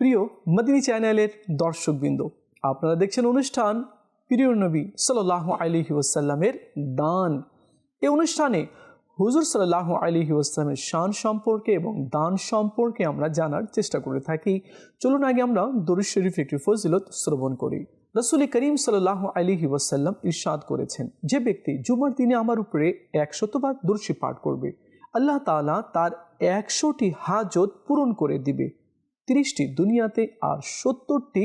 প্রিয় মদিনী চ্যানেলের দর্শকবৃন্দ, আপনারা দেখছেন অনুষ্ঠান প্রিয় নবী সাল্লাহ আলহি ওসাল্লামের দান। এই অনুষ্ঠানে হুজুর সাল্লাহ আলহি ওসালামের শান সম্পর্কে এবং দান সম্পর্কে আমরা জানার চেষ্টা করে থাকি। চলুন আগে আমরা দরুদ শরীফ একটি ফজিলত শ্রবণ করি। রসুল করিম সাল্লাহ আলহি ওসাল্লাম ইরশাদ করেছেন, যে ব্যক্তি জুমার দিনে আমার উপরে একশতবার দর্শী পাঠ করবে, আল্লাহ তালা তার একশোটি হাজত পূরণ করে দিবে। তিরিশটি দুনিয়াতে আর সত্তরটি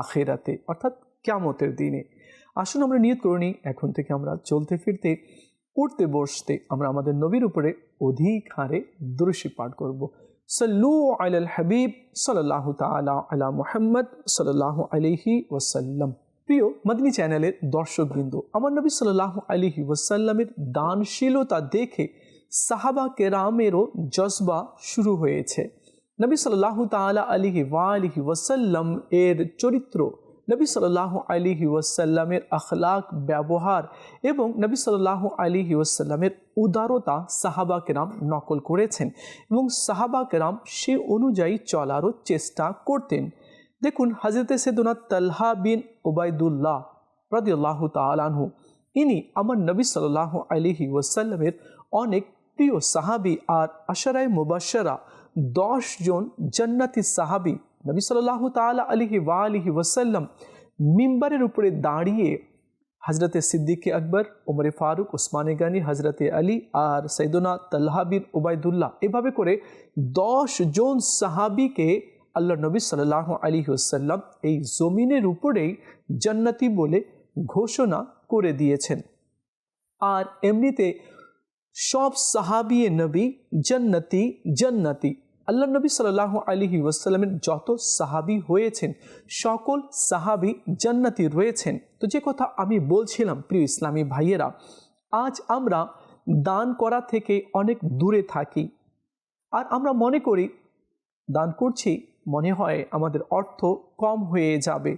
আখেরাতে, অর্থাৎ ক্যামতের দিনে। আসুন আমরা নিয়ত করে নিই, এখন থেকে আমরা চলতে ফিরতে, উঠতে বসতে আমরা আমাদের নবীর উপরে অধিক হারে দৃশ্যি পাঠ করব। সাল্লু আল হাবিব সাল্লাহ তালা আলা মোহাম্মদ সাল্লাহ আলহি ওসাল্লাম প্রিয় মদিনী চ্যানেলের দর্শকবৃন্দ, আমার নবী সাল্লাহ আলহি ওসাল্লামের দানশীলতা দেখে সাহাবা কেরামেরও জজবা শুরু হয়েছে। নবী সাল্লাহ তালা আলিহি ওয়ালিহি ওয়াসাল্লাম এর চরিত্র, নবী সাল্লাহ আলিহি ওয়াসাল্লামের আখলাক, ব্যবহার এবং নবী সাল্লাহ আলিহি ওয়াসাল্লামের উদারতা সাহাবা কেরাম নকল করেছেন এবং সাহাবা কেরাম সে অনুযায়ী চলারও চেষ্টা করতেন। দেখুন, হাজরতে সেদুনা তাল্হা বিন ওবায়দুল্লাহ রদিউল্লাহ তালানহু ইনি আমার নবী সাল্লাহ আলিহি ওয়াসাল্লামের অনেক প্রিয় সাহাবি আর আশারায় মুবাসরা দশ জন জান্নাতি সাহাবি নবী সাল্লাহ তালা আলিহি ওয়া আলিহি ওয়াসাল্লাম মিম্বারের উপরে দাঁড়িয়ে হজরতে সিদ্দিকে আকবর, ওমরে ফারুক, ওসমানে গানি হজরতে আলী আর সৈদুনা তাল্লাহাবিন ওবায়দুল্লাহ এভাবে করে দশ জন সাহাবিকে আল্লাহ নবী সাল্লাহ আলী ওসাল্লাম এই জমিনের উপরেই জান্নাতি বলে ঘোষণা করে দিয়েছেন। আর এমনিতে সব সাহাবিয়ে নবী জান্নাতি জান্নাতি। আল্লাহ নবী সাল্লাহ আলহি ওয়াসাল্লামের যত সাহাবি হয়েছেন, সকল সাহাবি জান্নাতি রয়েছেন। তো যে কথা আমি বলছিলাম, প্রিয় ইসলামী ভাইয়েরা, আজ আমরা দান করা থেকে অনেক দূরে থাকি। আর আমরা মনে করি, দান করছি মনে হয় আমাদের অর্থ কম হয়ে যাবে।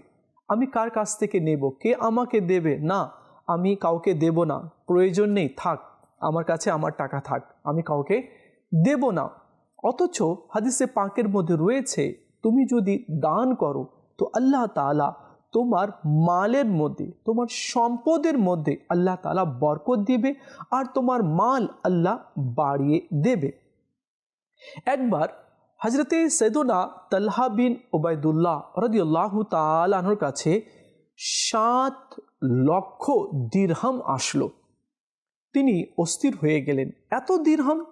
আমি কার কাছ থেকে নেব? কে আমাকে দেবে? না, আমি কাউকে দেব না। প্রয়োজন নেই, থাক, আমার কাছে আমার টাকা থাক, আমি কাউকে দেব না। অথচ হাদিসে পাকের মধ্যে রয়েছে, তুমি যদি দান করো, তো আল্লাহ তালা তোমার মালের মধ্যে, তোমার সম্পদের মধ্যে আল্লাহ তালা বরকত দিবে আর তোমার মাল আল্লাহ বাড়িয়ে দেবে। একবার হজরতে সৈদুনা তাল্হা বিন ওবায়দুল্লাহ রদিউল্লাহ তালানোর কাছে সাত লক্ষ দীর্হাম আসলো। তিনি অস্থির হয়ে গেলেন। এত দীর্হাম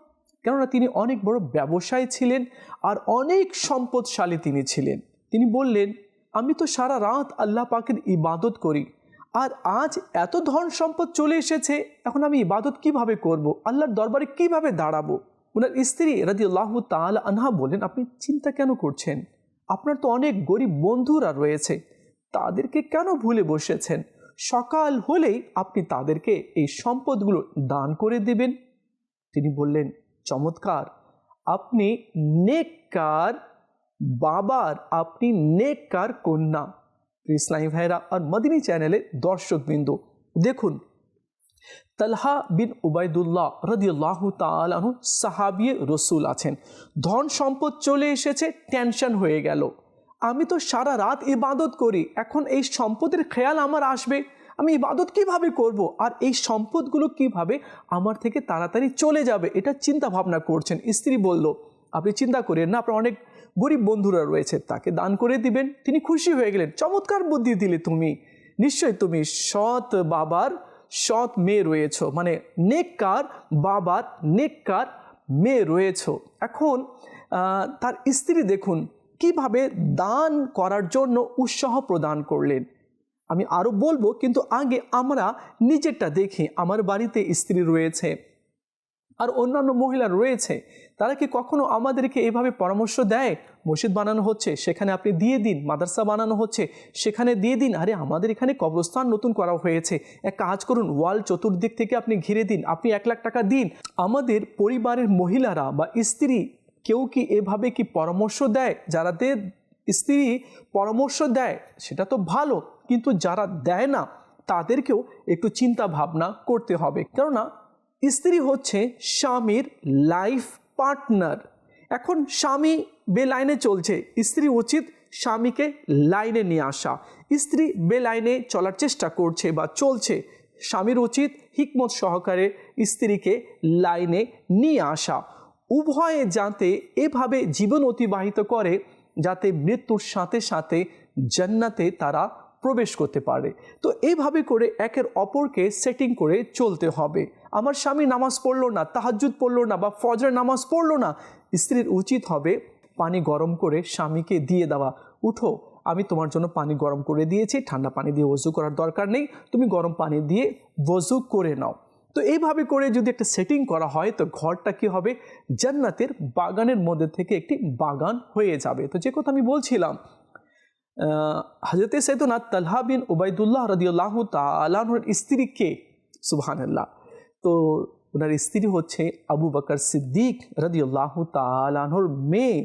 কেননা তিনি অনেক বড় ব্যবসায়ী ছিলেন আর অনেক সম্পদশালী তিনি ছিলেন। তিনি বললেন, আমি তো সারা রাত আল্লাহ পাকের ইবাদত করি আর আজ এত ধন সম্পদ চলে এসেছে, এখন আমি ইবাদত কীভাবে করব? আল্লাহর দরবারে কীভাবে দাঁড়াবো? ওনার স্ত্রী রাজি আল্লাহ তাল আনহা বলেন আপনি চিন্তা কেন করছেন? আপনার তো অনেক গরিব বন্ধুরা রয়েছে, তাদেরকে কেন ভুলে বসেছেন? সকাল হলেই আপনি তাদেরকে এই সম্পদগুলো দান করে দেবেন। তিনি বললেন চমৎকার। আপনি নেককার বাবার, আপনি নেককার কন্যা। ইসলামী ভাইরা আর মদিনী চ্যানেলে দর্শকবৃন্দ, দেখুন, তালহা বিন উবায়দুল্লাহ রদিউল্লাহ তালু সাহাবিয়ে রসুল আছেন। ধন সম্পদ চলে এসেছে, টেনশন হয়ে গেল। আমি তো সারা রাত ইবাদত করি, এখন এই সম্পদের খেয়াল আমার আসবে। আমি ইবাদত কীভাবে করব? আর এই সম্পদগুলো কীভাবে আমার থেকে তাড়াতাড়ি চলে যাবে? এটা চিন্তা ভাবনা করছেন। স্ত্রী বলল, আপনি চিন্তা করেন না, আপনার অনেক গরিব বন্ধুরা রয়েছে, তাকে দান করে দিবেন। তিনি খুশি হয়ে গেলেন, চমৎকার বুদ্ধি দিলে তুমি। নিশ্চয়ই তুমি সৎ বাবার সৎ মেয়ে রয়েছ। মানে নেককার বাবার নেককার মেয়ে রয়েছ। এখন তার স্ত্রী দেখুন, কীভাবে দান করার জন্য উৎসাহ প্রদান করলেন। আমি আরও বলব, কিন্তু আগে আমরা নিজেরটা দেখি। আমার বাড়িতে স্ত্রী রয়েছে আর অন্যান্য মহিলা রয়েছে। তারা কি কখনো আমাদেরকে এভাবে পরামর্শ দেয়? মসজিদ বানানো হচ্ছে, সেখানে আপনি দিয়ে দিন। মাদ্রাসা বানানো হচ্ছে, সেখানে দিয়ে দিন। আরে, আমাদের এখানে কবরস্থান নতুন করা হয়েছে। এক কাজ করুন, ওয়াল চতুর্দিক থেকে আপনি ঘিরে দিন। আপনি এক লাখ টাকা দিন। আমাদের পরিবারের মহিলারা বা স্ত্রী কেউ কি এভাবে কি পরামর্শ দেয়? যারাদের স্ত্রী পরামর্শ দেয়, সেটা তো ভালো, কিন্তু যারা দেয় না, তাদেরকেও একটু চিন্তা ভাবনা করতে হবে। কেননা, স্ত্রী হচ্ছে স্বামীর লাইফ পার্টনার এখন স্বামী বে লাইনে চলছে, স্ত্রী উচিত স্বামীকে লাইনে নিয়ে আসা। স্ত্রী বে লাইনে চলার চেষ্টা করছে বা চলছে, স্বামীর উচিত হিকমত সহকারে স্ত্রীকে লাইনে নিয়ে আসা। উভয়ে যাতে এভাবে জীবন অতিবাহিত করে যাতে মৃত্যুর সাথে সাথে জান্নাতে তারা প্রবেশ করতে পারে। তো এইভাবে করে একের অপরকে সেটিং করে চলতে হবে। আমার স্বামী নামাজ পড়ল না তাহাজুদ পড়ল না বা ফজরের নামাজ পড়ল না, স্ত্রীর উচিত হবে পানি গরম করে স্বামীকে দিয়ে দেওয়া। উঠো, আমি তোমার জন্য পানি গরম করে দিয়েছি, ঠান্ডা পানি দিয়ে ওজু করার দরকার নেই, তুমি গরম পানি দিয়ে ওজু করে নাও। তো এইভাবে করে যদি একটা সেটিং করা হয়, তো ঘরটা কি হবে? জান্নাতের বাগানের মধ্যে থেকে একটি বাগান হয়ে যাবে। তো যে কথা আমি বলছিলাম হজরত সৈদুনা তালহা বিন উবায়দুল্লাহ রদিউল্লাহ তালাহর স্ত্রী কে সুবহানাল্লাহ, তো ওনার স্ত্রী হচ্ছে আবু বকর সিদ্দিক রদিউল্লাহ তালাহর মেয়ে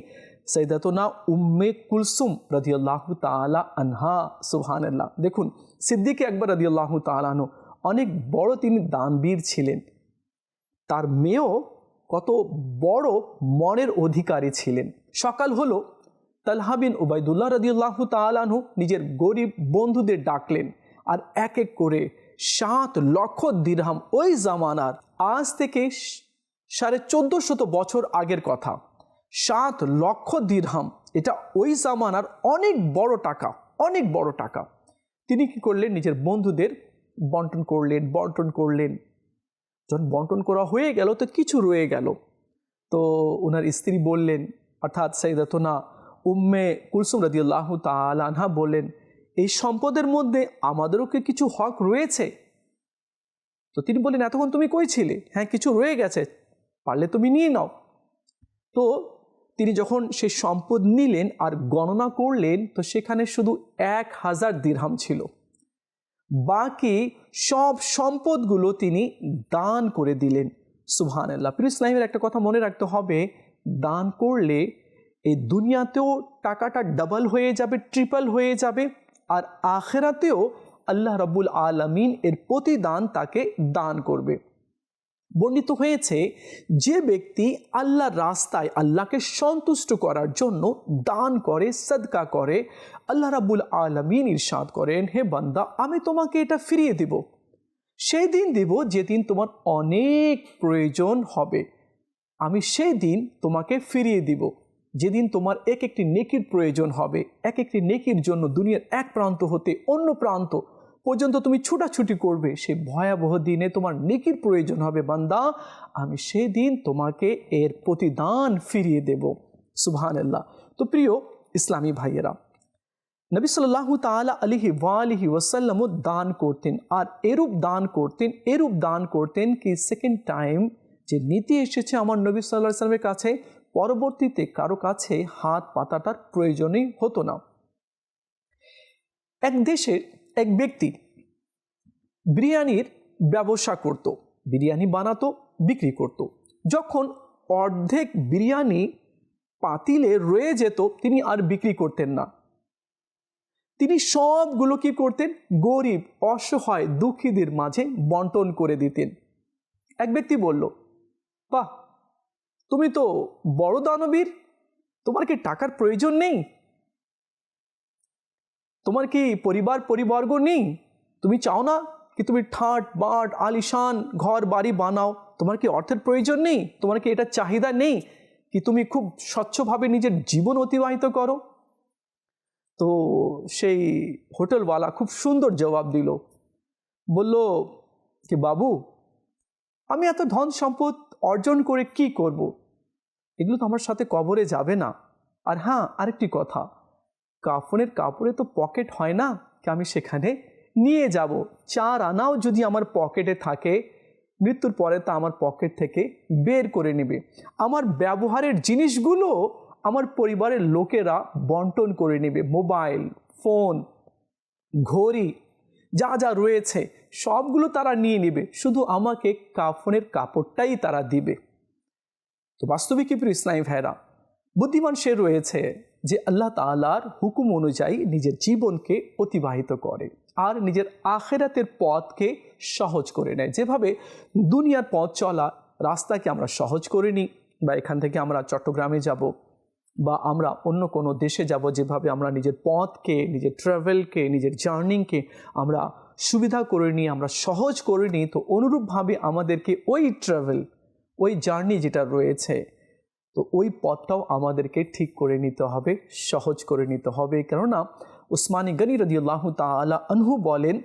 সৈদাতনা উম্মে কুলসুম রদিউল্লাহ তালা আনহা, সুবহানাল্লাহ। দেখুন, সিদ্দিক একবার রদিউল্লাহ তালানো অনেক বড় তিনি দানবীর ছিলেন। তার মেয়েও কত বড় মনের অধিকারী ছিলেন। সকাল হলো, তালহা বিন উবায়দুল্লাহ রদিউল্লাহ তালানহু নিজের গরিব বন্ধুদের ডাকলেন আর এক এক করে সাত লক্ষ দিরহাম ওই জামানার আজ থেকে সাড়ে চোদ্দ শত বছর আগের কথা। সাত লক্ষ দিরহাম, এটা ওই জামানার অনেক বড় টাকা, অনেক বড় টাকা। তিনি কি করলেন, নিজের বন্ধুদের বন্টন করলেন বন্টন করলেন। যখন বন্টন করা হয়ে গেল তো কিছু রয়ে গেল। তো ওনার স্ত্রী বললেন, অর্থাৎ সাইদাতনা উম্মে কুলসুম রাদিউল্লাহ তালানহা বললেন, এই সম্পদের মধ্যে আমাদেরও কি কিছু হক রয়েছে? তো তিনি বললেন, এতক্ষণ তুমি কই ছিলে? হ্যাঁ কিছু রয়ে গেছে, পারলে তুমি নিয়ে নাও। তো তিনি যখন সেই সম্পদ নিলেন আর গণনা করলেন, তো সেখানে শুধু এক হাজার দিরহাম ছিল। বাকি সব সম্পদগুলো তিনি দান করে দিলেন। সুহান আল্লাহ প্রিয় ইসলামের, একটা কথা মনে রাখতে হবে, দান করলে এই দুনিয়াতেও টাকাটা ডাবল হয়ে যাবে ট্রিপল হয়ে যাবে আর আখেরাতেও আল্লাহ রব্বুল আলমিন এর প্রতিদান তাকে দান করবে। বর্ণিত হয়েছে, যে ব্যক্তি আল্লাহর রাস্তায় আল্লাহকে সন্তুষ্ট করার জন্য দান করে, সদকা করে, আল্লাহ রাবুল আলমিন ইরশাদ করেন, হে বান্দা, আমি তোমাকে এটা ফিরিয়ে দিব। সেই দিন দিব যেদিন তোমার অনেক প্রয়োজন হবে। আমি সেই দিন তোমাকে ফিরিয়ে দিব। যেদিন তোমার এক একটি নেকির প্রয়োজন হবে। এক একটি নেকির জন্য দুনিয়ার এক প্রান্ত হতে অন্য প্রান্ত পর্যন্ত তুমি ছুটাছুটি করবে। সে ভয়াবহ দিনে তোমার নেকির প্রয়োজন হবে, বান্দা। আমি সেই দিন তোমাকে এর প্রতিদান ফিরিয়ে দেব। সুবহান আল্লাহ তো প্রিয় ইসলামী ভাইয়েরা, নবী সাল্লাহ তালা আলিহি ওয়ালিহি ওয়াসাল্লামও দান করতেন। আর এরূপ দান করতেন, এরূপ দান করতেন কি সেকেন্ড টাইম যে নীতি এসেছে আমার নবী সাল্লাহ সাল্লামের কাছে, পরবর্তীতে কারও কাছে হাত পাতাটার প্রয়োজনই হতো না। এক দেশের এক ব্যক্তি বিরিয়ানির ব্যবসা করত, বিরিয়ানি বানাতো, বিক্রি করত। যখন অর্ধেক বিরিয়ানি পাতিলে রয়ে যেত, তিনি আর বিক্রি করতেন না। তিনি সবগুলো কি করতেন? গরিব, অসহায়, দুঃখীদের মাঝে বন্টন করে দিতেন। এক ব্যক্তি বলল, বাহ, তুমি তো বড় দানবীর, তোমার কি টাকার প্রয়োজন নেই? তোমার কি পরিবার পরিবর্গ নেই? তুমি চাও না কি তুমি ঠাট, বাট, আলিশান, ঘর, বাড়ি বানাও? তোমার কি অর্থের প্রয়োজন নেই? তোমার কি এটা চাহিদা নেই? কি তুমি খুব স্বচ্ছভাবে নিজের জীবন অতিবাহিত করো? তো সেই হোটেলওয়ালা খুব সুন্দর জবাব দিল। বলল, কি বাবু, আমি এত ধন সম্পদ অর্জন করে কি করব। এগুলো তো আমার সাথে কবরে যাবে না। আর হ্যাঁ আরেকটি কথা কাফনের কাপড়ে তো পকেট হয় না? আমি সেখানে নিয়ে যাব। চার আনাও যদি আমার পকেটে থাকে, মৃত্যুর পরে তা আমার পকেট থেকে বের করে নেবে। আমার ব্যবহারের জিনিসগুলো আমার পরিবারের লোকেরা বন্টন করে নেবে। মোবাইল, ফোন, ঘড়ি, যা যা রয়েছে, সবগুলো তারা নিয়ে নেবে। শুধু আমাকে কাফনের কাপড়টাই তারা দিবে। তো বাস্তবিক প্রিয় ইসলামী ভাইরা, বুদ্ধিমান সে রয়েছে। যে আল্লাহ তালার হুকুম অনুযায়ী নিজের জীবনকে অতিবাহিত করে আর নিজের আখেরাতের পথকে সহজ করে নেয়। যেভাবে দুনিয়ার পথ চলা রাস্তাকে আমরা সহজ করে নিই বা এখান থেকে আমরা চট্টগ্রামে যাব বা আমরা অন্য কোনো দেশে যাব যেভাবে আমরা নিজের পথকে, নিজের ট্রাভেলকে নিজের জার্নিংকে আমরা সুবিধা করে নিই, আমরা সহজ করে নিই, তো অনুরূপভাবে আমাদেরকে ওই ট্রাভেল ওই জার্নি যেটা রয়েছে তো ওই পথটাও আমাদেরকে ঠিক করে নিতে হবে, সহজ করে নিতে হবে। কেননা উসমানী গনি রদিউল্লাহ তালা আনহু বলেন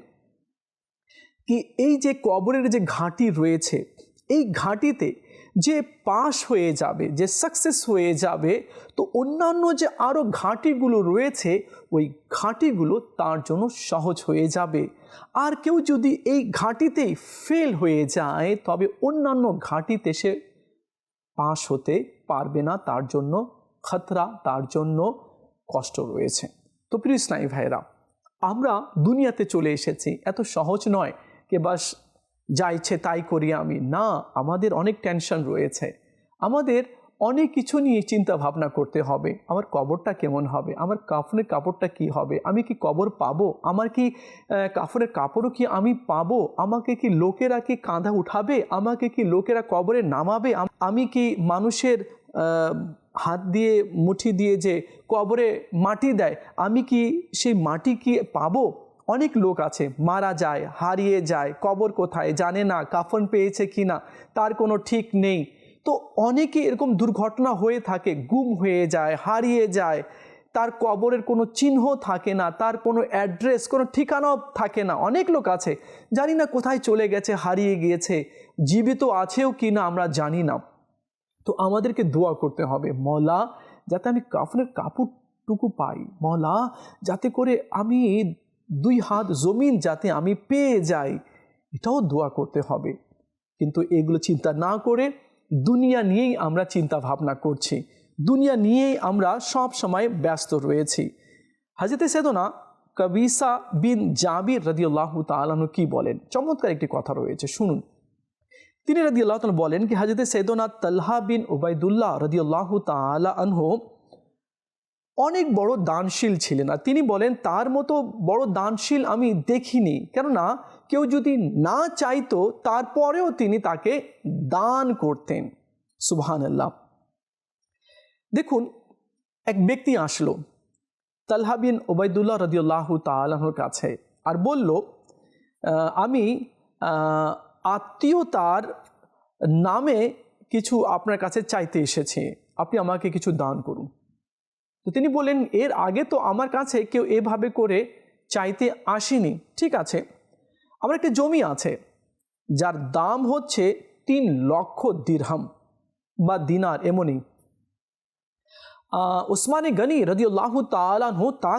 কি, এই যে কবরের যে ঘাঁটি রয়েছে, এই ঘাঁটিতে যে পাশ হয়ে যাবে, যে সাকসেস হয়ে যাবে, তো অন্যান্য যে আরও ঘাঁটিগুলো রয়েছে, ওই ঘাঁটিগুলো তার জন্য সহজ হয়ে যাবে। আর কেউ যদি এই ঘাঁটিতেই ফেল হয়ে যায়, তবে অন্যান্য ঘাঁটিতে সে পাশ হতে পারবে না, তার জন্য খতরা, তার জন্য কষ্ট রয়েছে। তো প্রিয় স্নায়ী ভাইরা আমরা দুনিয়াতে চলে এসেছি, এত সহজ নয় কে বাস যা ইচ্ছে তাই করি আমি। না, আমাদের অনেক টেনশন রয়েছে। আমাদের অনেক কিছু নিয়ে চিন্তা ভাবনা করতে হবে। আমার কবরটা কেমন হবে? আমার কাফনের কাপড়টা কি হবে? আমি কি কবর পাবো? আমার কি কাফনের কাপড়ও কি আমি পাবো? আমাকে কি লোকেরা কি কাঁধা উঠাবে? আমাকে কি লোকেরা কবরে নামাবে? আমি কি মানুষের হাত দিয়ে মুঠি দিয়ে যে কবরে মাটি দেয়, আমি কি সেই মাটি কি পাবো? অনেক লোক আছে, মারা যায়, হারিয়ে যায়, কবর কোথায়, জানে না, কাফন পেয়েছে কি না তার কোনো ঠিক নেই। তো অনেকে এরকম দুর্ঘটনা হয়ে থাকে, গুম হয়ে যায়, হারিয়ে যায়, তার কবরের কোনো চিহ্ন থাকে না, তার কোনো অ্যাড্রেস, কোনো ঠিকানাও থাকে না। অনেক লোক আছে, জানি না কোথায় চলে গেছে, হারিয়ে গিয়েছে, জীবিত আছেও কি না আমরা জানি না। তো আমাদেরকে দোয়া করতে হবে মলা যাতে আমি কাফনের কাপড়টুকু পাই। মলা যাতে করে আমি দুই হাত জমিন যাতে আমি পেয়ে যাই, এটাও দোয়া করতে হবে। কিন্তু এগুলো চিন্তা না করে দুনিয়া নিয়েই আমরা চিন্তা ভাবনা করছি। দুনিয়া নিয়েই আমরা সব সময় ব্যস্ত রয়েছি। হাজিতে সেদনা কবিসা বিন জাবির রদিউল্লাহ তালু কি বলেন? চমৎকার একটি কথা রয়েছে, শুনুন। তিনি রদিউল্লাহ তাল বলেন কি, হাজরতে সেদনা তাল্হা বিন উবাইদুল্লাহ রদিউল্লাহ তালা আনহু অনেক বড় দানশীল ছিলেন আর তিনি বলেন, তার মতো বড় দানশীল আমি দেখিনি। কেননা, কেউ যদি না চাইতো, তারপরেও তিনি তাকে দান করতেন। সুবহান আল্লাহ দেখুন, এক ব্যক্তি আসলো তালহাবিন ওবায়দুল্লাহ রদিউল্লাহ তালাহর কাছে আর বলল আমি আত্মীয়তার নামে কিছু আপনার কাছে চাইতে এসেছে, আপনি আমাকে কিছু দান করুন। তো তিনি বললেন, এর আগে তো আমার কাছে কেউ এভাবে করে চাইতে আসেনি। ঠিক আছে, আমার একটা জমি আছে, যার দাম হচ্ছে তিন লক্ষ দিরহাম বা দিনার এমনই। ওসমানে গনি রদিউল্লাহ তালানহ তা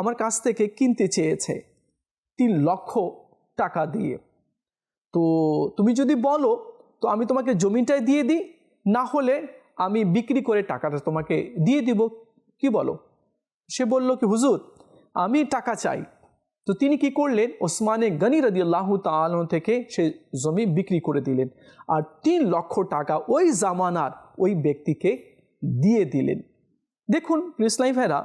আমার কাছ থেকে কিনতে চেয়েছে তিন লক্ষ টাকা দিয়ে। তো তুমি যদি বলো, তো আমি তোমাকে জমিটাই দিয়ে দিই, না হলে আমি বিক্রি করে টাকাটা তোমাকে দিয়ে দিব। কি বলো? সে বলল কি, হুজুর, আমি টাকা চাই। তো তিনি কি করলেন? ওসমানে গনি রদিয়াল্লাহ তালন থেকে সে জমি বিক্রি করে দিলেন আর তিন লক্ষ টাকা ওই জামানার ওই ব্যক্তিকে দিয়ে দিলেন। দেখুন ইসলাই ভাইরা,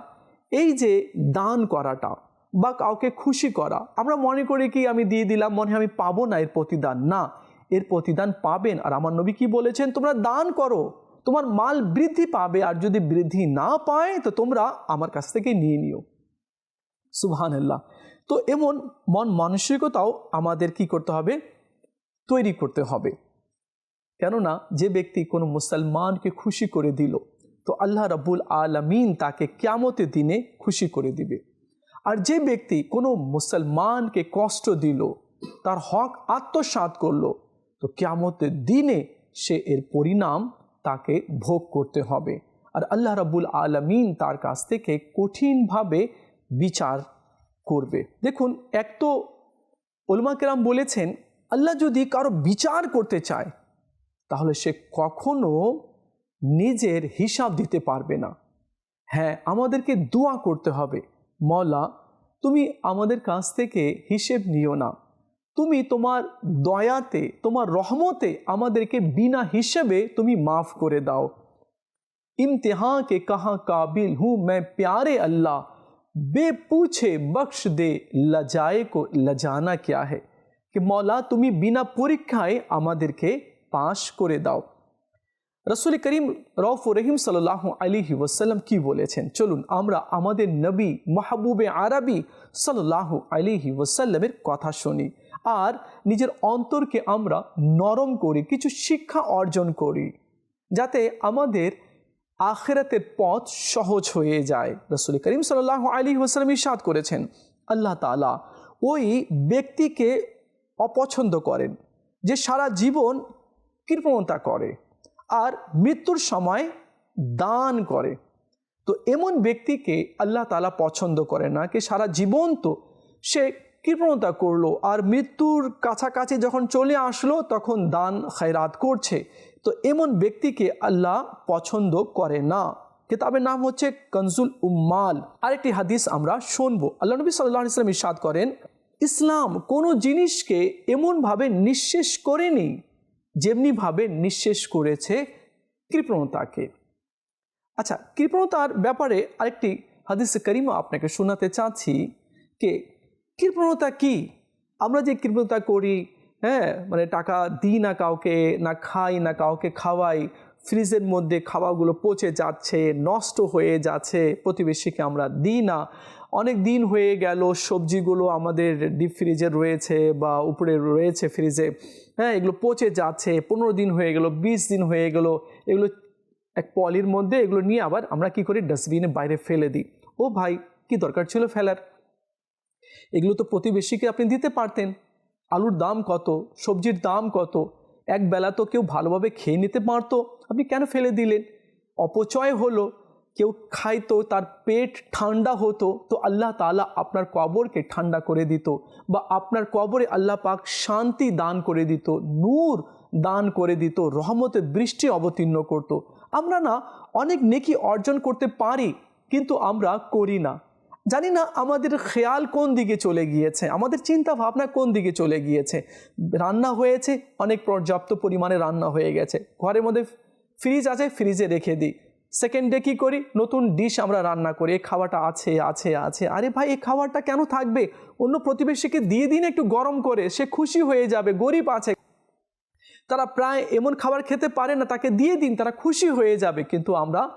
এই যে দান করাটা বা কাউকে খুশি করা। আমরা মনে করি কি, আমি দিয়ে দিলাম, মনে আমি পাবো না এর প্রতিদান। না, এর প্রতিদান পাবেন। আর আমার নবী কি বলেছেন? তোমরা দান করো। তোমার মাল বৃদ্ধি পাবে। আর যদি বৃদ্ধি না পায়, তো তোমরা আমার কাছ থেকে নিয়ে নিও। সুবহান আল্লাহ তো এমন মন মানসিকতাও আমাদের কি করতে হবে? তৈরি করতে হবে। কেননা, যে ব্যক্তি কোনো মুসলমানকে খুশি করে দিল, তো আল্লাহ রাবুল আলমিন তাকে ক্যামতের দিনে খুশি করে দিবে। আর যে ব্যক্তি কোনো মুসলমানকে কষ্ট দিল, তার হক আত্মসাত করল, তো ক্যামতের দিনে সে এর পরিণাম তাকে ভোগ করতে হবে। আর আল্লাহ রাবুল আলমিন তার কাছ থেকে কঠিনভাবে বিচার করবে। দেখুন, এক তো ওলমা কেরাম বলেছেন, আল্লাহ যদি কারও বিচার করতে চায়, তাহলে সে কখনো নিজের হিসাব দিতে পারবে না। হ্যাঁ আমাদেরকে দোয়া করতে হবে। মলা তুমি আমাদের কাছ থেকে হিসেব নিও না তুমি তোমার দয়াতে তোমার রহমতে আমাদেরকে বিনা হিসেবে তুমি মাফ করে দাও इम्तिहान के कहाँ काबिल हूँ मैं प्यारे अल्लाह বেপুছে বক্স দে লজায়ে কো লজানা ক্যা হে कि मौला তুমি বিনা পরীক্ষায় আমাদেরকে পাশ করে দাও রসুল করিম রফ রহিম সাল্লাহ আলিহি ওসাল্লাম কি বলেছেন? চলুন আমরা আমাদের নবী মাহবুবে আরবি সাল্লাহ আলিহি ওসাল্লামের কথা শুনি। আর নিজের অন্তরকে আমরা নরম করি, কিছু শিক্ষা অর্জন করি, যাতে আমাদের আখেরাতের পথ সহজ হয়ে যায়। রসুল করিম সাল্লাহ আলী ওসালাম ইসাদ করেছেন, আল্লাহ তালা ওই ব্যক্তিকে অপছন্দ করেন, যে সারা জীবন কৃপণতা করে। আর মৃত্যুর সময় দান করে। তো এমন ব্যক্তিকে আল্লাহ তালা পছন্দ করে না, কি সারা জীবন তো সে কৃপণতা করল আর মৃত্যুর কাছাকাছি যখন চলে আসলো তখন দান খায়রাত করছে। তো এমন ব্যক্তিকে আল্লাহ পছন্দ করে না। কিতাবের নাম হচ্ছে কনজুল উম্মাল। আরেকটি হাদিস আমরা শুনব। আল্লাহ নবী সাল্লাহ ইসলাম ইসাদ করেন, ইসলাম কোনো জিনিসকে এমনভাবে নিঃশেষ করে করেনি যেমনিভাবে নিঃশেষ করেছে কৃপণতাকে। আচ্ছা কৃপণতার ব্যাপারে আরেকটি হাদিস করিমা আপনাকে শোনাতে চাচ্ছি কে, কৃপণতা কি? আমরা যে কৃপণতা করি হ্যাঁ মানে টাকা দিই না কাউকে, না খাই, না কাউকে খাওয়াই, ফ্রিজের মধ্যে খাওয়াগুলো পচে যাচ্ছে, নষ্ট হয়ে যাচ্ছে, প্রতিবেশীকে আমরা দিই না। অনেক দিন হয়ে গেল, সবজিগুলো আমাদের ডিপ ফ্রিজে রয়েছে বা উপরে রয়েছে ফ্রিজে হ্যাঁ এগুলো পচে যাচ্ছে, পনেরো দিন হয়ে গেল, বিশ দিন হয়ে গেল, এগুলো এক পলির মধ্যে এগুলো নিয়ে আবার আমরা কি করি? ডাস্টবিনে বাইরে ফেলে দিই। ও ভাই, কি দরকার ছিল ফেলার? এগুলো তো প্রতিবেশীকে আপনি দিতে পারতেন। আলুর দাম কত? সবজির দাম কত? এক বেলা তো কেউ ভালোভাবে খেয়ে নিতে পারতো। আপনি কেন ফেলে দিলেন? অপচয় হলো। কেউ খাইতো, তার পেট ঠান্ডা হতো, তো আল্লাহ তালা আপনার কবরকে ঠান্ডা করে দিত বা আপনার কবরে আল্লাহ পাক শান্তি দান করে দিত, নূর দান করে দিত, রহমতের বৃষ্টি অবতীর্ণ করত। আমরা না অনেক নেকি অর্জন করতে পারি, কিন্তু আমরা করি না। জানি না আমাদের খেয়াল কোন দিকে চলে গিয়েছে, আমাদের চিন্তা ভাবনা কোন দিকে চলে গিয়েছে। রান্না হয়েছে, অনেক পর্যাপ্ত পরিমাণে রান্না হয়ে গেছে। ঘরের মধ্যে ফ্রিজ আছে, ফ্রিজে রেখে দিই। সেকেন্ড ডে কী করি? নতুন ডিশ আমরা রান্না করি। এই খাওয়াটা আছে আছে আছে। আরে ভাই, এই খাবারটা কেন থাকবে? অন্য প্রতিবেশীকে দিয়ে দিন একটু গরম করে, সে খুশি হয়ে যাবে, গরিব আছে। তারা প্রায় এমন খাবার খেতে পারে না, তাকে দিয়ে দিন, তারা খুশি হয়ে যাবে। কিন্তু আমরা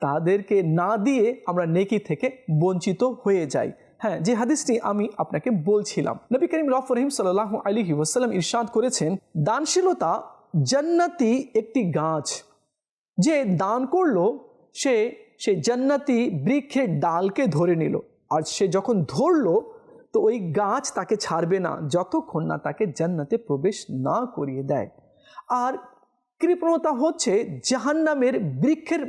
তাদেরকে না দিয়ে আমরা নেকি থেকে বঞ্চিত হয়ে যাই। হ্যাঁ যে হাদিসটি আমি আপনাকে বলছিলাম। নবী করিম রফ রহিম সাল্লাহ আলী ওয়াসাল্লাম ইরশাদ করেছেন, দানশীলতা জান্নাতি একটি গাছ। যে দান করল, সে সে জান্নাতি বৃক্ষের ডালকে ধরে নিল। আর সে যখন ধরলো, তো ওই গাছ তাকে ছাড়বে না, যতক্ষণ না তাকে জান্নাতে প্রবেশ না করিয়ে দেয়। আর কৃপণতা হচ্ছে জাহান্নামের বৃক্ষের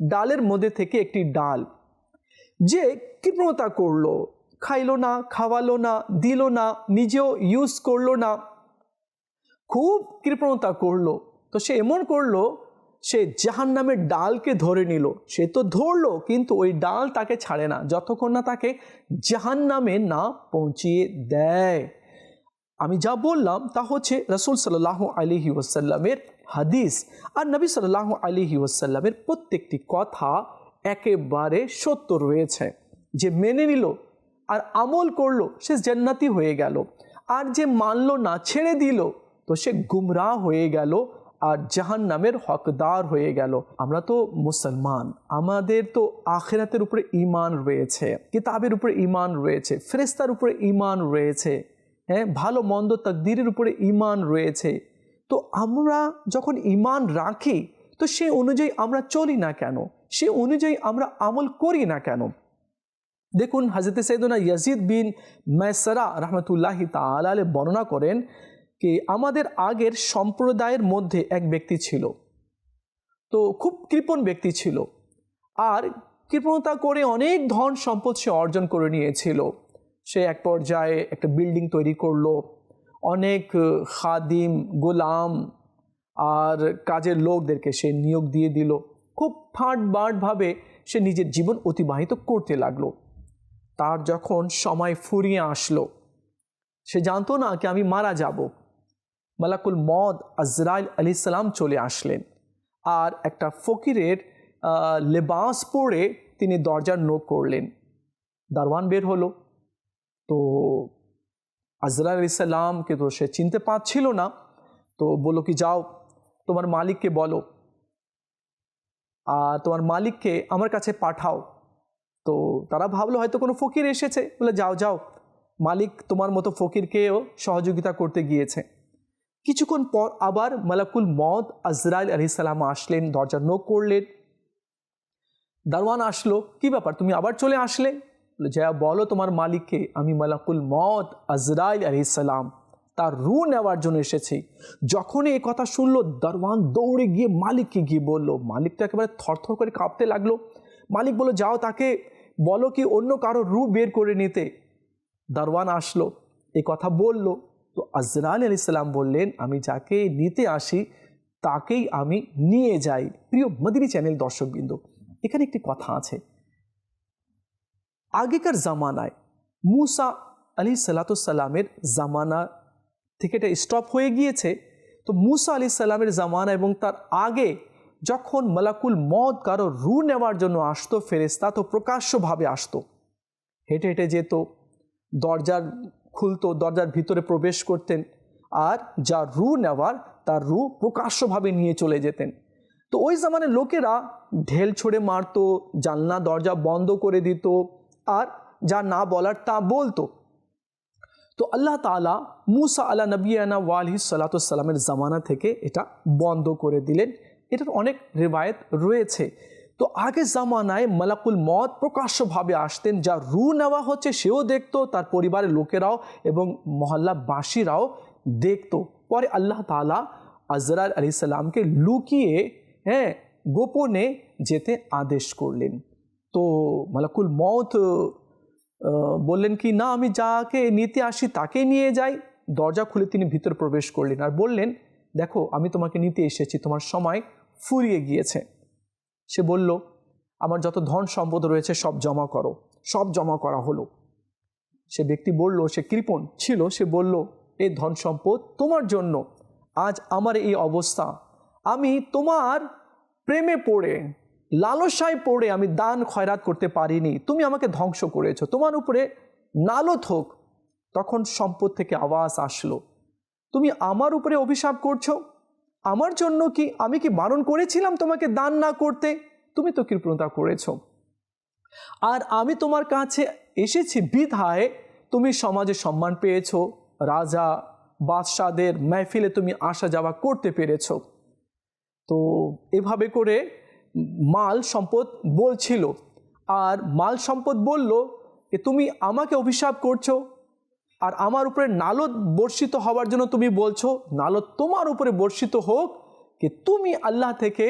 ডালের মধ্যে থেকে একটি ডাল। যে কৃপণতা করল, খাইলো না, খাওয়ালো না, দিল না, নিজেও ইউজ করল না, খুব কৃপণতা করল। তো সে এমন করল সে জাহান নামের ডালকে ধরে নিল। সে তো ধরলো, কিন্তু ওই ডাল তাকে ছাড়ে না। যতক্ষণ না তাকে জাহান নামে না পৌঁছিয়ে দেয়। আমি যা বললাম তা হচ্ছে রসুল সাল্লাহ আলিহি ওসাল্লামের হাদিস। আর নবী সাল্লাহ আলিহি ওসাল্লামের প্রত্যেকটি কথা একেবারে সত্য রয়েছে। যে মেনে নিল আর আমল করল, সে জান্নাতি হয়ে গেল। আর যে মানল না, ছেড়ে দিল, তো সে গুমরাহ হয়ে গেল। আর জাহান নামের হকদার হয়ে গেল। আমরা তো মুসলমান। আমাদের তো আখেরাতের উপরে ইমান রয়েছে, কিতাবের উপরে ইমান রয়েছে ফেরেস্তার উপরে ইমান রয়েছে হ্যাঁ ভালো মন্দ তকদিরের উপরে ইমান রয়েছে। তো আমরা যখন ইমান রাখি, তো সে অনুযায়ী আমরা চলি না কেন? সে অনুযায়ী আমরা আমল করি না কেন? দেখুন, হাজরত সৈদনা ইয়াজিদ বিন মেসরা রহমতুল্লাহি তালে বর্ণনা করেন কি আমাদের আগের সম্প্রদায়ের মধ্যে এক ব্যক্তি ছিল। তো খুব কৃপণ ব্যক্তি ছিল। আর কৃপণতা করে অনেক ধন সম্পদ সে অর্জন করে নিয়েছিল। সে এক পর্যায়ে একটা বিল্ডিং তৈরি করল। অনেক খাদিম, গোলাম আর কাজের লোকদেরকে সে নিয়োগ দিয়ে দিল। খুব ফাট বাটভাবে সে নিজের জীবন অতিবাহিত করতে লাগল। তার যখন সময় ফুরিয়ে আসলো, সে জানতো না কি আমি মারা যাব। মালাকুল মদ আজরাইল আলি সালাম চলে আসলেন। আর একটা ফকিরের লেবাস পরে তিনি দরজার নোক করলেন। দারওয়ান বের হলো। তো আজরা আলি সাল্লামকে তো সে চিনতে পারছিল না। তো বলো কি, যাও, তোমার মালিককে বলো। আর তোমার মালিককে আমার কাছে পাঠাও। তো তারা ভাবলো, হয়তো কোনো ফকির এসেছে। বলে, যাও যাও। মালিক তোমার মতো ফকিরকেও সহযোগিতা করতে গিয়েছে। কিছুক্ষণ পর আবার মালাকুল মদ আজরাইল আলি সাল্লাম আসলেন, দরজা নোক করলেন। দারওয়ান আসলো, কি ব্যাপার, তুমি আবার চলে আসলে? যা বলো তোমার মালিককে, আমি মালাকুল মদ আজরাইল আলি সাল্লাম তার রু নেওয়ার জন্য এসেছি। যখনই এই কথা শুনলো দারওয়ান দৌড়ে গিয়ে মালিককে গিয়ে বলল। মালিক তো একেবারে থরথর করে কাঁপতে লাগল। মালিক বলল, যাও তাকে বলো কি অন্য কারও রু বের করে নিতে। দারওয়ান আসলো, এ কথা বলল। তো আজরাল আলি সাল্লাম বললেন, আমি যাকে নিতে আসি, তাকেই আমি নিয়ে যাই। প্রিয় মদিনী চ্যানেল দর্শকবৃন্দ, এখানে একটি কথা আছে। আগেকার জামানায় মুসা আলি সাল্লাতুসাল্লামের জামানা থেকে এটা স্টপ হয়ে গিয়েছে। তো মুসা আলি সাল্লামের জামানা এবং তার আগে যখন মালাকুল মদ কারও রু নেওয়ার জন্য আসতো ফেরেস্তা তো প্রকাশ্যভাবে আসতো। হেঁটে হেঁটে যেত, দরজার খুলতো, দরজার ভিতরে প্রবেশ করতেন আর যা রু নেওয়ার, তার রু প্রকাশ্যভাবে নিয়ে চলে যেতেন। তো ওই জামানে লোকেরা ঢেল ছড়ে মারতো, জানলা, দরজা বন্ধ করে দিত আর যা না বলার তা বলতো। তো আল্লাহ তালা মুসা আল্লাহ নবীনা ওয়ালি সাল্লাতামের জামানা থেকে এটা বন্ধ করে দিলেন। এটার অনেক রেবায়ত রয়েছে। তো আগে জামানায় মালাকুল মত প্রকাশ্যভাবে আসতেন, যা রু নেওয়া হচ্ছে, সেও দেখতো, তার পরিবারের লোকেরাও এবং মহল্লাবাসীরাও দেখতো। পরে আল্লাহ তালা আজরার আলি সাল্লামকে লুকিয়ে হ্যাঁ গোপনে যেতে আদেশ করলেন। তো মালাকুল মত বললেন কি, না, আমি যাকে নিতে আসি তাকে নিয়ে যাই। দরজা খুলে তিনি ভিতরে প্রবেশ করলেন আর বললেন, দেখো, আমি তোমাকে নিতে এসেছি, তোমার সময় ফুরিয়ে গিয়েছে। সে বলল, আমার যত ধন সম্পদ রয়েছে সব জমা করো, সব জমা করা হলো। সে ব্যক্তি বলল, সে কৃপণ ছিল। সে বলল এই ধন সম্পদ তোমার জন্য। আজ আমার এই অবস্থা। আমি তোমার প্রেমে পড়ে, লালসায় পড়ে আমি দান খয়রাত করতে পারিনি। তুমি আমাকে ধ্বংস করেছ। তোমার উপরে নালত হোক। তখন সম্পদ থেকে আওয়াজ আসলো, তুমি আমার উপরে অভিশাপ করছ? আমার জন্য কি আমি কি বারণ করেছিলাম তোমাকে দান না করতে? তুমি তো কৃপণতা করেছ। আর আমি তোমার কাছে এসেছি বিধায় তুমি সমাজে সম্মান পেয়েছ, রাজা, বাদশাদের মেহফিলে তুমি আসা যাওয়া করতে পেরেছ। তো এভাবে করে মাল সম্পদ বলছিল। আর মাল সম্পদ বলল যে, তুমি আমাকে অভিশাপ করছ আর আমার উপরে নালত বর্ষিত হওয়ার জন্য তুমি বলছো, নালত তোমার উপরে বর্ষিত হোক কি তুমি আল্লাহ থেকে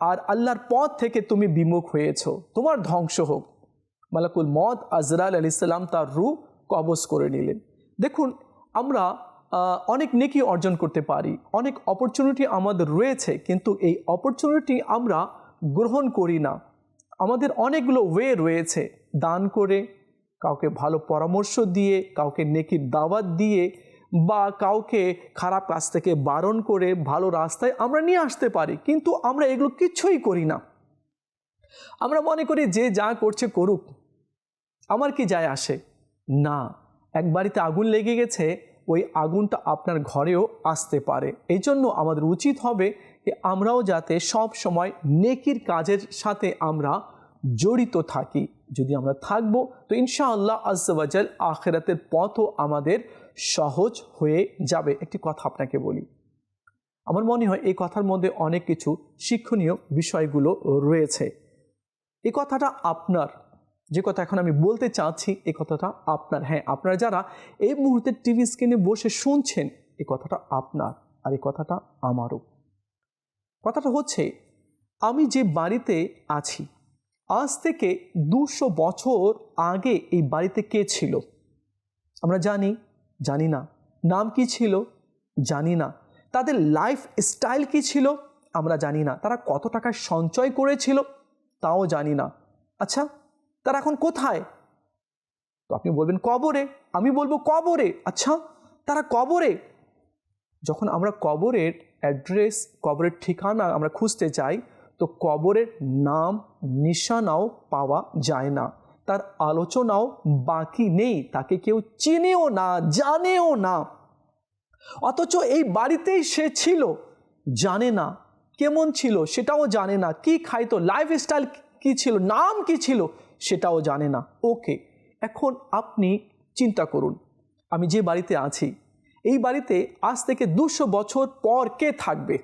আর আল্লাহর পথ থেকে তুমি বিমুখ হয়েছ, তোমার ধ্বংস হোক। মালাকুল মদ আজরাল আলি সাল্লাম তার রু কবজ করে নিলেন। দেখুন, আমরা অনেক নেকি অর্জন করতে পারি, অনেক অপরচুনিটি আমাদের রয়েছে, কিন্তু এই অপরচুনিটি আমরা গ্রহণ করি না। আমাদের অনেকগুলো ওয়ে রয়েছে, দান করে কাউকে ভালো পরামর্শ দিয়ে, কাউকে নেকির দাওয়াত দিয়ে বা কাউকে খারাপ কাজ থেকে বারণ করে ভালো রাস্তায় আমরা নিয়ে আসতে পারি, কিন্তু আমরা এগুলো কিচ্ছুই করি না। আমরা মনে করি যে যা করছে করুক, আমার কি যায় আসে? না, এক বাড়িতে আগুন লেগে গেছে, ওই আগুনটা আপনার ঘরেও আসতে পারে। এই জন্য আমাদের উচিত হবে যে আমরাও যাতে সব সময় নেকির কাজের সাথে আমরা জড়িত থাকি, যদি আমরা থাকব, তো ইনশাআল্লাহ আজ্জাল আখেরাতের পথও আমাদের সহজ হয়ে যাবে। একটি কথা আপনাকে বলি। আমার মনে হয় এই কথার মধ্যে অনেক কিছু শিক্ষণীয় বিষয়গুলো রয়েছে। এই কথাটা আপনার, যে কথা এখন আমি বলতে চাচ্ছি, এই কথাটা আপনার। হ্যাঁ আপনারা যারা এই মুহূর্তে টিভি স্ক্রিনে বসে শুনছেন, এই কথাটা আপনার আর এই কথাটা আমারও। কথাটা হচ্ছে, আমি যে বাড়িতে আছি আজ থেকে দুশো বছর আগে এই বাড়িতে কে ছিল? আমরা জানি জানি না। নাম কি ছিল? জানি না। তাদের লাইফ স্টাইল কি ছিল? আমরা জানি না। তারা কত টাকা সঞ্চয় করেছিল? তাও জানি না। আচ্ছা তারা এখন কোথায়? তো আপনি বলবেন, কবরে। আমি বলব, কবরে। আচ্ছা তারা কবরে? যখন আমরা কবরের অ্যাড্রেস কবরের ঠিকানা আমরা খুঁজতে চাই তো কবরের নাম নিশানাও পাওয়া যায় না। তার আলোচনাও বাকি নেই। তাকে কেউ চিনেও না, জানেও না। অথচ এই বাড়িতেই সে ছিল। জানে না, কেমন ছিল সেটাও জানে না। কি খাইতো লাইফ স্টাইল কী ছিল, নাম কি ছিল সেটাও জানে না। ওকে, এখন আপনি চিন্তা করুন। আমি যে বাড়িতে আছি, এই বাড়িতে আজ থেকে দুশো বছর পর কে থাকবে?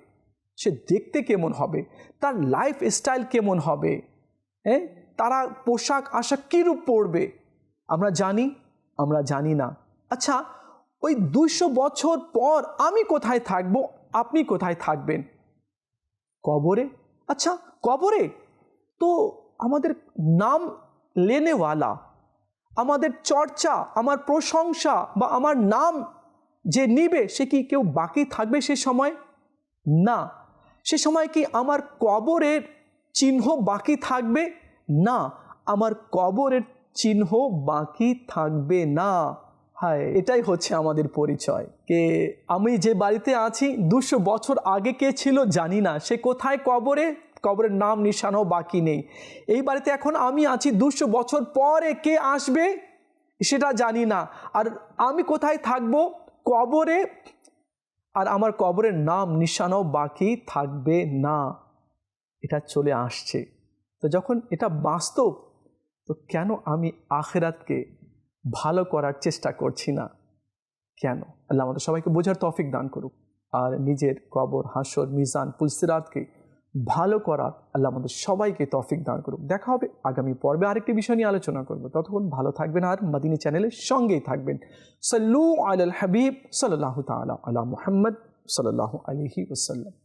সে দেখতে কেমন হবে? তার লাইফ স্টাইল কেমন হবে? হ্যাঁ? তারা পোশাক আশাক কীরূপ পরবে? আমরা জানি আমরা জানি না। আচ্ছা ওই দুশো বছর পর আমি কোথায় থাকব? আপনি কোথায় থাকবেন? কবরে? আচ্ছা কবরে? তো আমাদের নাম লেনেওয়ালা, আমাদের চর্চা, আমার প্রশংসা বা আমার নাম যে নিবে, সে কি কেউ বাকি থাকবে সে সময়? না। সে সময় কি আমার কবরের চিহ্ন বাকি থাকবে? না, আমার কবরের চিহ্ন বাকি থাকবে না। হায়, এটাই হচ্ছে আমাদের পরিচয়। কে, আমি যে বাড়িতে আছি, দুশো বছর আগে কে ছিল জানি না। সে কোথায় কবরে? কবরের নাম, নিশানাও বাকি নেই। এই বাড়িতে এখন আমি আছি, দুশো বছর পরে কে আসবে? সেটা জানি না। আর আমি কোথায় থাকব? কবরে আর আমার কবরের নাম নিশানাও বাকি থাকবে না। এটা চলে আসছে। তো যখন এটা বাস্তব, তো কেন আমি আখেরাতকে ভালো করার চেষ্টা করছি না? কেন? আল্লাহ আমাদের সবাইকে বোঝার তফিক দান করুক। আর নিজের কবর, হাসর, মিজান পুলসিরাতকে ভালো করার আল্লাহ আমাদের সবাইকে তফিক দান করুক। দেখা হবে আগামী পর্বে আরেকটি বিষয় নিয়ে আলোচনা করব। ততক্ষণ ভালো থাকবেন আর মাদিনী চ্যানেলের সঙ্গেই থাকবেন। সাল্লু আল হাবিব সাল্লাহ তালা আলা মুহাম্মদ সাল্লাহ আলহি ওসাল্লাম